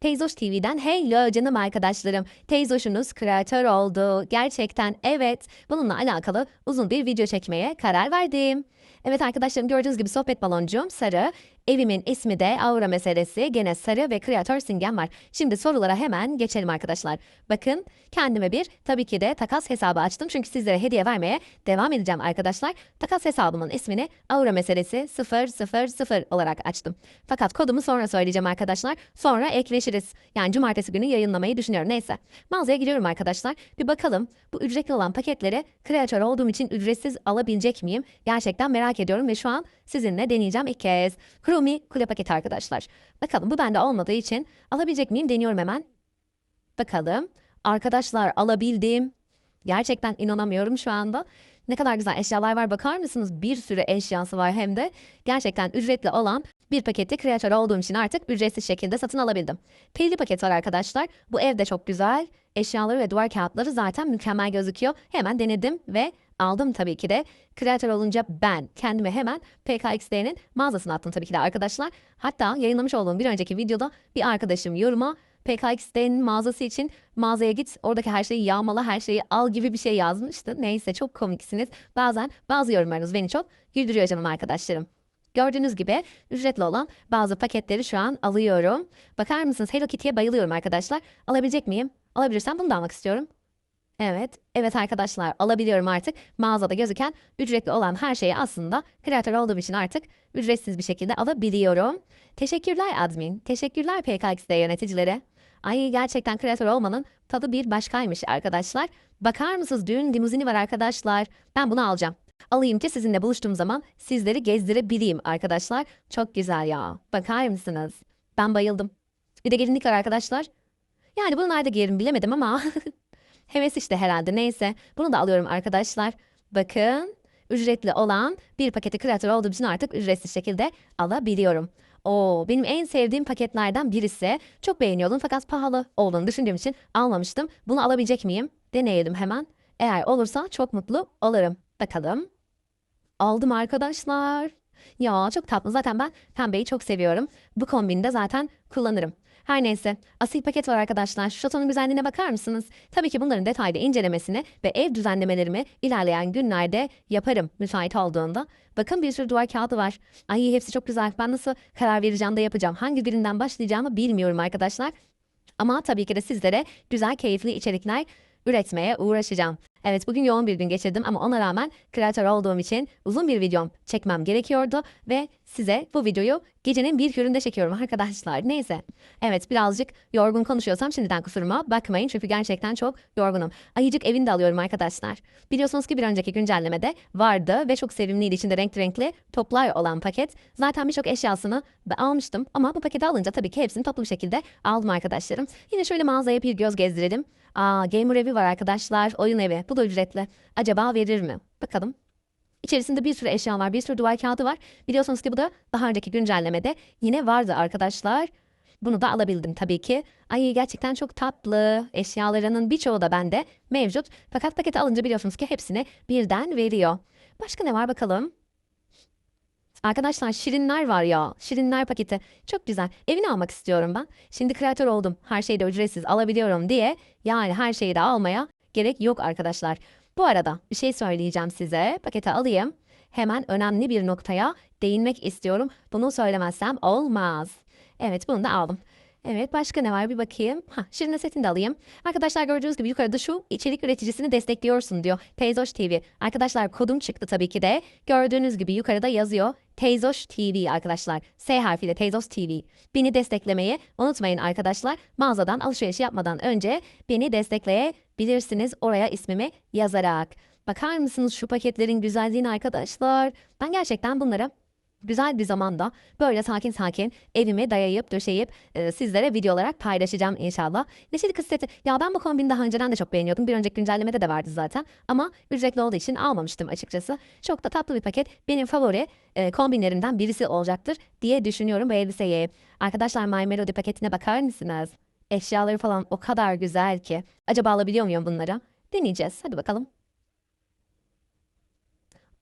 Teyzoş TV'den hello canım arkadaşlarım. Teyzoşunuz kreatör oldu. Gerçekten evet. Bununla alakalı uzun bir video çekmeye karar verdim. Evet arkadaşlarım gördüğünüz gibi sohbet baloncuğum sarı. Evimin ismi de Aura meselesi. Gene sarı ve kreatör simgem var. Şimdi sorulara hemen geçelim arkadaşlar. Bakın kendime bir tabii ki de takas hesabı açtım. Çünkü sizlere hediye vermeye devam edeceğim arkadaşlar. Takas hesabımın ismini Aura meselesi 000 olarak açtım. Fakat kodumu sonra söyleyeceğim arkadaşlar. Sonra ekleşiriz. Yani cumartesi günü yayınlamayı düşünüyorum. Neyse. Mağazaya giriyorum arkadaşlar. Bir bakalım bu ücretli olan paketleri kreatör olduğum için ücretsiz alabilecek miyim? Gerçekten merak ediyorum ve şu an sizinle deneyeceğim ilk kez. Chromie kule paketi arkadaşlar. Bakalım bu bende olmadığı için alabilecek miyim deniyorum hemen. Bakalım. Arkadaşlar alabildim. Gerçekten inanamıyorum şu anda. Ne kadar güzel eşyalar var bakar mısınız? Bir sürü eşyası var hem de. Gerçekten ücretli olan bir paketi kreatör olduğum için artık ücretsiz şekilde satın alabildim. Perili paket var arkadaşlar. Bu ev de çok güzel. Eşyaları ve duvar kağıtları zaten mükemmel gözüküyor. Hemen denedim ve aldım tabii ki de. Kreatör olunca ben kendime hemen PKXD'nin mağazasına attım tabii ki de arkadaşlar. Hatta yayınlamış olduğum bir önceki videoda bir arkadaşım yoruma PKXD'nin mağazası için mağazaya git oradaki her şeyi yağmala her şeyi al gibi bir şey yazmıştı. Neyse çok komiksiniz. Bazen bazı yorumlarınız beni çok güldürüyor canım arkadaşlarım. Gördüğünüz gibi ücretli olan bazı paketleri şu an alıyorum. Bakar mısınız Hello Kitty'ye bayılıyorum arkadaşlar. Alabilecek miyim? Alabilirsem bunu da almak istiyorum. Evet, evet arkadaşlar alabiliyorum artık. Mağazada gözüken ücretli olan her şeyi aslında kreatör olduğum için artık ücretsiz bir şekilde alabiliyorum. Teşekkürler admin, teşekkürler PKXD yöneticilere. Ay gerçekten kreatör olmanın tadı bir başkaymış arkadaşlar. Bakar mısınız düğün limuzini var arkadaşlar. Ben bunu alacağım. Alayım ki sizinle buluştuğum zaman sizleri gezdirebileyim arkadaşlar. Çok güzel ya. Bakar mısınız? Ben bayıldım. Bir de gelinlik var arkadaşlar. Yani bunu nerede giyerim bilemedim ama heves işte herhalde neyse. Bunu da alıyorum arkadaşlar. Bakın ücretli olan bir paketi kreatör olduğum için artık ücretsiz şekilde alabiliyorum. Oo, benim en sevdiğim paketlerden birisi. Çok beğeniyordum fakat pahalı olduğunu düşündüğüm için almamıştım. Bunu alabilecek miyim? Deneyelim hemen. Eğer olursa çok mutlu olurum. Bakalım. Aldım arkadaşlar. Ya çok tatlı. Zaten ben pembeyi çok seviyorum. Bu kombini de zaten kullanırım. Her neyse, asil paket var arkadaşlar. Şatonun güzelliğine bakar mısınız? Tabii ki bunların detaylı incelemesini ve ev düzenlemelerimi ilerleyen günlerde yaparım müsait olduğunda. Bakın bir sürü duvar kağıdı var. Ay hepsi çok güzel. Ben nasıl karar vereceğim de yapacağım. Hangi birinden başlayacağımı bilmiyorum arkadaşlar. Ama tabii ki de sizlere güzel, keyifli içerikler üretmeye uğraşacağım. Evet bugün yoğun bir gün geçirdim ama ona rağmen kreatör olduğum için uzun bir videom çekmem gerekiyordu ve size bu videoyu gecenin bir köründe çekiyorum arkadaşlar. Neyse. Evet birazcık yorgun konuşuyorsam şimdiden kusuruma bakmayın çünkü gerçekten çok yorgunum. Ayıcık evini de alıyorum arkadaşlar. Biliyorsunuz ki bir önceki güncellemede vardı ve çok sevimliydi içinde renkli renkli toplar olan paket. Zaten birçok eşyasını almıştım ama bu paketi alınca tabii ki hepsini toplu bir şekilde aldım arkadaşlarım. Yine şöyle mağazaya bir göz gezdirelim. Aa gamer evi var arkadaşlar oyun evi. Bu da ücretli. Acaba verir mi? Bakalım. İçerisinde bir sürü eşya var, bir sürü duvar kağıdı var. Biliyorsunuz ki bu da daha önceki güncellemede yine vardı arkadaşlar. Bunu da alabildim tabii ki. Ay gerçekten çok tatlı. Eşyalarının birçoğu da bende mevcut. Fakat paketi alınca biliyorsunuz ki hepsini birden veriyor. Başka ne var bakalım? Arkadaşlar şirinler var ya. Şirinler paketi. Çok güzel. Evini almak istiyorum ben. Şimdi kreatör oldum. Her şeyi de ücretsiz alabiliyorum diye. Yani her şeyi de almaya gerek yok arkadaşlar. Bu arada bir şey söyleyeceğim size. Paketi alayım. Hemen önemli bir noktaya değinmek istiyorum. Bunu söylemezsem olmaz. Evet bunu da aldım. Evet başka ne var bir bakayım. Ha, Şirine setini de alayım. Arkadaşlar gördüğünüz gibi yukarıda şu içerik üreticisini destekliyorsun diyor. Teyzoş TV. Arkadaşlar kodum çıktı tabii ki de. Gördüğünüz gibi yukarıda yazıyor. Teyzoş TV arkadaşlar. S harfiyle Teyzoş TV. Beni desteklemeyi unutmayın arkadaşlar. Mağazadan alışveriş yapmadan önce beni destekleyebilirsiniz oraya ismimi yazarak. Bakar mısınız şu paketlerin güzelliğine arkadaşlar? Ben gerçekten bunlara güzel bir zamanda böyle sakin sakin evime dayayıp döşeyip e, sizlere video olarak paylaşacağım inşallah. Neşeli kız seti. Ya ben bu kombini daha önceden de çok beğeniyordum. Bir önceki güncellemede de vardı zaten. Ama ücretli olduğu için almamıştım açıkçası. Çok da tatlı bir paket. Benim favori e, kombinlerimden birisi olacaktır diye düşünüyorum bu elbiseyi. Arkadaşlar My Melody paketine bakar mısınız? Eşyaları falan o kadar güzel ki. Acaba alabiliyor muyum bunlara? Deneyeceğiz. Hadi bakalım.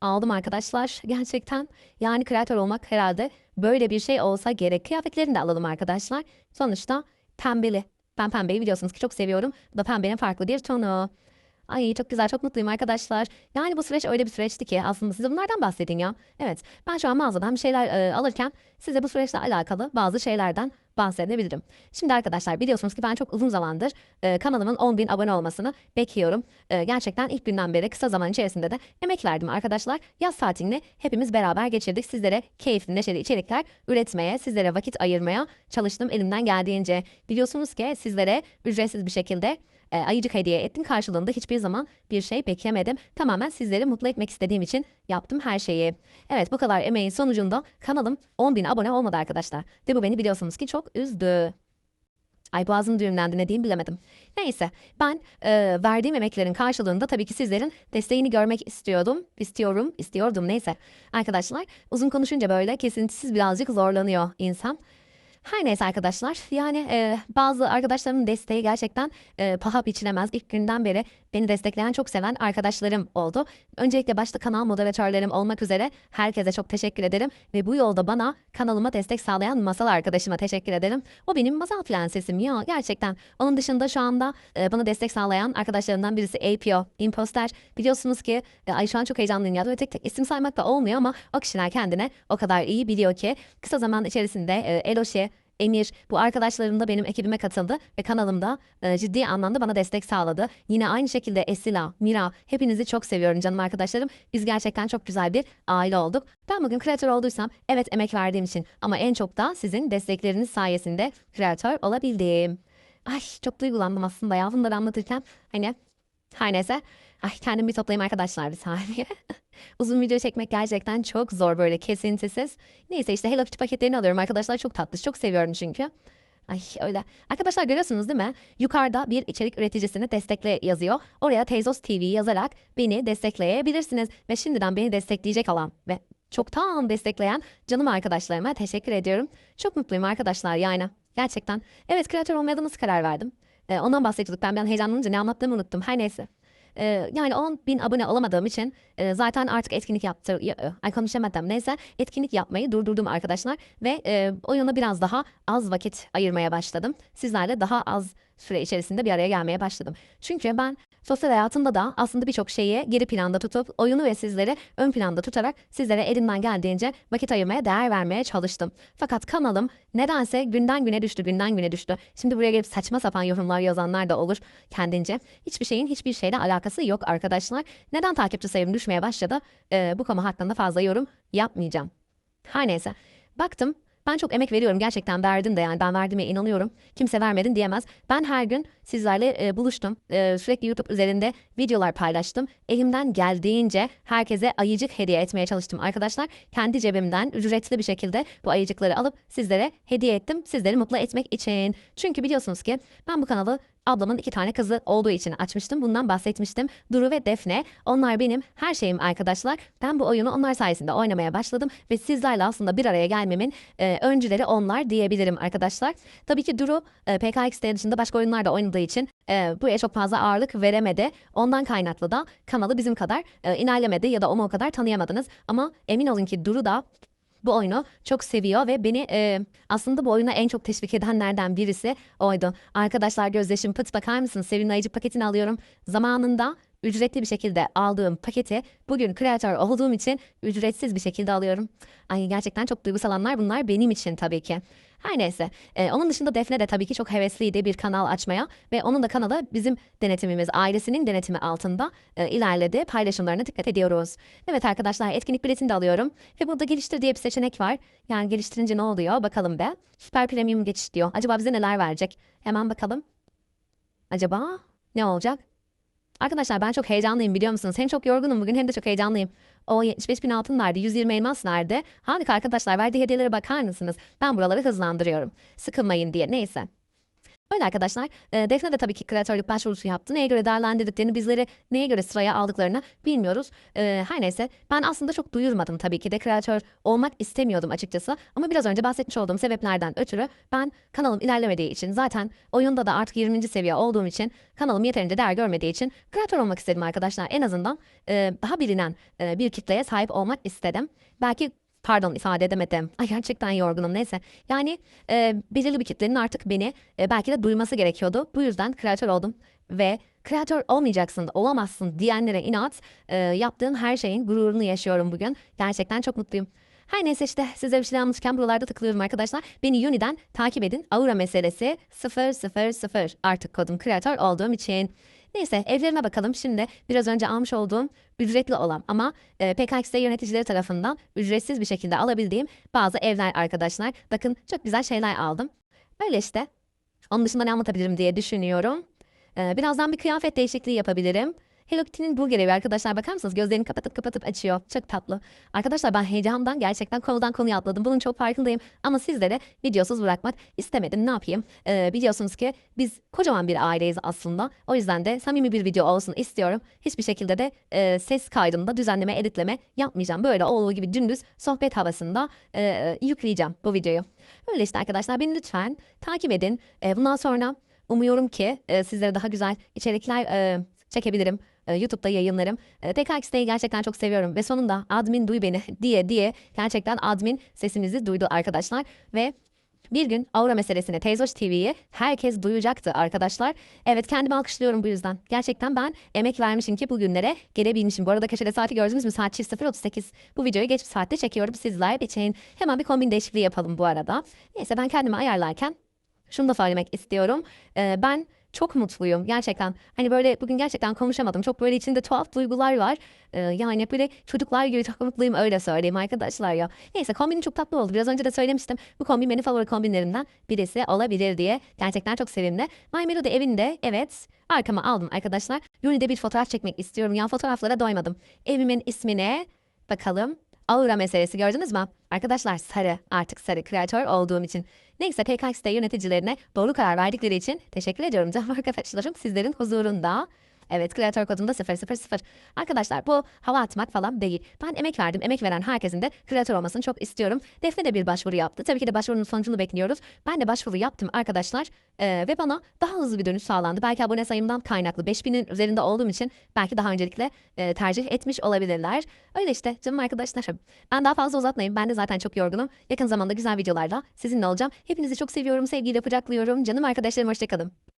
Aldım arkadaşlar gerçekten. Yani kreatör olmak herhalde böyle bir şey olsa gerek. Kıyafetlerini de alalım arkadaşlar. Sonuçta pembeli. Ben pembeyi biliyorsunuz ki çok seviyorum. Bu da pembenin farklı bir tonu. Ay çok güzel, çok mutluyum arkadaşlar. Yani bu süreç öyle bir süreçti ki aslında size bunlardan bahsedin ya. Evet, ben şu an mağazadan bir şeyler e, alırken size bu süreçle alakalı bazı şeylerden bahsedebilirim. Şimdi arkadaşlar biliyorsunuz ki ben çok uzun zamandır e, kanalımın 10.000 abone olmasını bekliyorum. E, gerçekten ilk günden beri kısa zaman içerisinde de emek verdim arkadaşlar. Yaz tatilini hepimiz beraber geçirdik. Sizlere keyifli, neşeli içerikler üretmeye, sizlere vakit ayırmaya çalıştım elimden geldiğince. Biliyorsunuz ki sizlere ücretsiz bir şekilde e, ayıcık hediye ettim. Karşılığında hiçbir zaman bir şey beklemedim. Tamamen sizleri mutlu etmek istediğim için yaptım her şeyi. Evet bu kadar emeğin sonucunda kanalım 10.000 abone olmadı arkadaşlar. Ve bu beni biliyorsunuz ki çok üzdü. Ay boğazım düğümlendi ne diyeyim bilemedim. Neyse ben e, verdiğim emeklerin karşılığında tabii ki sizlerin desteğini görmek istiyordum. istiyorum, istiyordum neyse. Arkadaşlar uzun konuşunca böyle kesintisiz birazcık zorlanıyor insan. Her neyse arkadaşlar yani e, bazı arkadaşlarımın desteği gerçekten e, paha biçilemez. İlk günden beri beni destekleyen çok seven arkadaşlarım oldu. Öncelikle başta kanal moderatörlerim olmak üzere herkese çok teşekkür ederim. Ve bu yolda bana kanalıma destek sağlayan masal arkadaşıma teşekkür ederim. O benim masal prensesim ya gerçekten. Onun dışında şu anda e, bana destek sağlayan arkadaşlarımdan birisi APO, Imposter. Biliyorsunuz ki e, ay şu an çok heyecanlıyım ya. Böyle tek tek isim saymak da olmuyor ama o kişiler kendine o kadar iyi biliyor ki kısa zaman içerisinde e, Eloşe, Emir bu arkadaşlarım da benim ekibime katıldı ve kanalımda e, ciddi anlamda bana destek sağladı. Yine aynı şekilde Esila, Mira hepinizi çok seviyorum canım arkadaşlarım. Biz gerçekten çok güzel bir aile olduk. Ben bugün kreatör olduysam evet emek verdiğim için ama en çok da sizin destekleriniz sayesinde kreatör olabildim. Ay çok duygulandım aslında ya bunları anlatırken. Hani her neyse. Ay kendimi toplayayım arkadaşlar bir saniye. Uzun video çekmek gerçekten çok zor böyle kesintisiz. Neyse işte Hello Kitty paketlerini alıyorum arkadaşlar. Çok tatlı, çok seviyorum çünkü. Ay öyle. Arkadaşlar görüyorsunuz değil mi? Yukarıda bir içerik üreticisini destekle yazıyor. Oraya Teyzos TV yazarak beni destekleyebilirsiniz. Ve şimdiden beni destekleyecek olan ve çoktan destekleyen canım arkadaşlarıma teşekkür ediyorum. Çok mutluyum arkadaşlar yani. Gerçekten. Evet kreatör olmaya da nasıl karar verdim? Ee, ondan bahsediyorduk. Ben an heyecanlanınca ne anlattığımı unuttum. Her neyse. Ee, yani 10 bin abone olamadığım için e, zaten artık etkinlik yaptır... Ya, ay konuşamadım neyse etkinlik yapmayı durdurdum arkadaşlar. Ve e, oyuna biraz daha az vakit ayırmaya başladım. Sizlerle daha az süre içerisinde bir araya gelmeye başladım. Çünkü ben sosyal hayatımda da aslında birçok şeyi geri planda tutup oyunu ve sizleri ön planda tutarak sizlere elimden geldiğince vakit ayırmaya değer vermeye çalıştım. Fakat kanalım nedense günden güne düştü, günden güne düştü. Şimdi buraya gelip saçma sapan yorumlar yazanlar da olur kendince. Hiçbir şeyin hiçbir şeyle alakası yok arkadaşlar. Neden takipçi sayım düşmeye başladı? Ee, bu konu hakkında fazla yorum yapmayacağım. Her neyse. Baktım ben çok emek veriyorum gerçekten verdim de yani ben verdiğime inanıyorum. Kimse vermedin diyemez. Ben her gün sizlerle e, buluştum. E, sürekli YouTube üzerinde videolar paylaştım. Elimden geldiğince herkese ayıcık hediye etmeye çalıştım arkadaşlar. Kendi cebimden ücretli bir şekilde bu ayıcıkları alıp sizlere hediye ettim. Sizleri mutlu etmek için. Çünkü biliyorsunuz ki ben bu kanalı ablamın iki tane kızı olduğu için açmıştım. Bundan bahsetmiştim. Duru ve Defne. Onlar benim her şeyim arkadaşlar. Ben bu oyunu onlar sayesinde oynamaya başladım ve sizlerle aslında bir araya gelmemin e, öncüleri onlar diyebilirim arkadaşlar. Tabii ki Duru e, PKXD dışında başka oyunlarda oynadığı için e, buraya çok fazla ağırlık veremedi. Ondan kaynaklı da kanalı bizim kadar e, ilerlemedi ya da onu o kadar tanıyamadınız. Ama emin olun ki Duru da bu oyunu çok seviyor ve beni e, aslında bu oyuna en çok teşvik edenlerden birisi oydu. Arkadaşlar gözleşim pıt bakar mısınız? Sevimli ayıcık paketini alıyorum. Zamanında ücretli bir şekilde aldığım paketi bugün kreatör olduğum için ücretsiz bir şekilde alıyorum. Ay gerçekten çok duygusal anlar bunlar benim için tabii ki. Her neyse. Ee, onun dışında Defne de tabii ki çok hevesliydi bir kanal açmaya ve onun da kanalı bizim denetimimiz, ailesinin denetimi altında e, ilerledi. Paylaşımlarına dikkat ediyoruz. Evet arkadaşlar etkinlik biletini de alıyorum ve burada geliştir diye bir seçenek var. Yani geliştirince ne oluyor bakalım be. Süper Premium geçiş diyor. Acaba bize neler verecek? Hemen bakalım. Acaba ne olacak? Arkadaşlar ben çok heyecanlıyım biliyor musunuz? Hem çok yorgunum bugün hem de çok heyecanlıyım. O 75 bin altın nerede? 120 elmas nerede? Harika arkadaşlar verdiği hediyelere bakar mısınız? Ben buraları hızlandırıyorum. Sıkılmayın diye neyse. Öyle arkadaşlar. E, Defne de tabii ki kreatörlük başvurusu yaptı. Neye göre değerlendirdiklerini, bizleri neye göre sıraya aldıklarını bilmiyoruz. E, her neyse ben aslında çok duyurmadım tabii ki de kreatör olmak istemiyordum açıkçası. Ama biraz önce bahsetmiş olduğum sebeplerden ötürü ben kanalım ilerlemediği için zaten oyunda da artık 20. seviye olduğum için kanalım yeterince değer görmediği için kreatör olmak istedim arkadaşlar. En azından e, daha bilinen e, bir kitleye sahip olmak istedim. Belki pardon ifade edemedim. Ay gerçekten yorgunum neyse. Yani e, belirli bir kitlenin artık beni e, belki de duyması gerekiyordu. Bu yüzden kreatör oldum ve kreatör olmayacaksın, olamazsın diyenlere inat e, yaptığım her şeyin gururunu yaşıyorum bugün. Gerçekten çok mutluyum. Her neyse işte size bir şey anlatırken buralarda takılıyorum arkadaşlar. Beni Uni'den takip edin. Aura meselesi 000 artık kodum kreatör olduğum için. Neyse evlerine bakalım. Şimdi biraz önce almış olduğum ücretli olan ama e, PKXD yöneticileri tarafından ücretsiz bir şekilde alabildiğim bazı evler arkadaşlar. Bakın çok güzel şeyler aldım. Böyle işte. Onun dışında ne anlatabilirim diye düşünüyorum. Ee, birazdan bir kıyafet değişikliği yapabilirim. Hello Kitty'nin bu görevi arkadaşlar bakar mısınız? Gözlerini kapatıp kapatıp açıyor. Çok tatlı. Arkadaşlar ben heyecandan gerçekten konudan konuya atladım. Bunun çok farkındayım. Ama sizlere videosuz bırakmak istemedim. Ne yapayım? Ee, biliyorsunuz ki biz kocaman bir aileyiz aslında. O yüzden de samimi bir video olsun istiyorum. Hiçbir şekilde de e, ses kaydında düzenleme, editleme yapmayacağım. Böyle olduğu gibi dümdüz sohbet havasında e, yükleyeceğim bu videoyu. Öyle işte arkadaşlar beni lütfen takip edin. E, bundan sonra umuyorum ki e, sizlere daha güzel içerikler e, çekebilirim. E, YouTube'da yayınlarım. E, TKX'deyi gerçekten çok seviyorum ve sonunda admin duy beni diye diye gerçekten admin sesimizi duydu arkadaşlar ve bir gün Aura meselesine Teyzoş TV'yi herkes duyacaktı arkadaşlar. Evet kendimi alkışlıyorum bu yüzden. Gerçekten ben emek vermişim ki bugünlere gelebilmişim. Bu arada köşede saati gördünüz mü? Saat 0.38. Bu videoyu geç bir saatte çekiyorum sizler için. Hemen bir kombin değişikliği yapalım bu arada. Neyse ben kendimi ayarlarken şunu da söylemek istiyorum. Ee, ben çok mutluyum gerçekten. Hani böyle bugün gerçekten konuşamadım. Çok böyle içinde tuhaf duygular var. Ee, yani böyle çocuklar gibi çok mutluyum öyle söyleyeyim arkadaşlar ya. Neyse kombinim çok tatlı oldu. Biraz önce de söylemiştim. Bu kombin benim favori kombinlerimden birisi olabilir diye. Gerçekten çok sevimli. My Melody evinde evet arkama aldım arkadaşlar. Uni'de bir fotoğraf çekmek istiyorum. Ya fotoğraflara doymadım. Evimin ismine bakalım. Aura meselesi gördünüz mü? Arkadaşlar sarı artık sarı kreatör olduğum için. Neyse PKX'de yöneticilerine doğru karar verdikleri için teşekkür ediyorum canım arkadaşlarım sizlerin huzurunda. Evet kreatör kodum da 000. Arkadaşlar bu hava atmak falan değil. Ben emek verdim. Emek veren herkesin de kreatör olmasını çok istiyorum. Defne de bir başvuru yaptı. Tabii ki de başvurunun sonucunu bekliyoruz. Ben de başvuru yaptım arkadaşlar. Ee, ve bana daha hızlı bir dönüş sağlandı. Belki abone sayımdan kaynaklı. 5000'in üzerinde olduğum için belki daha öncelikle e, tercih etmiş olabilirler. Öyle işte canım arkadaşlarım. Ben daha fazla uzatmayayım. Ben de zaten çok yorgunum. Yakın zamanda güzel videolarla sizinle olacağım. Hepinizi çok seviyorum. Sevgiyle kucaklıyorum. Canım arkadaşlarım hoşçakalın.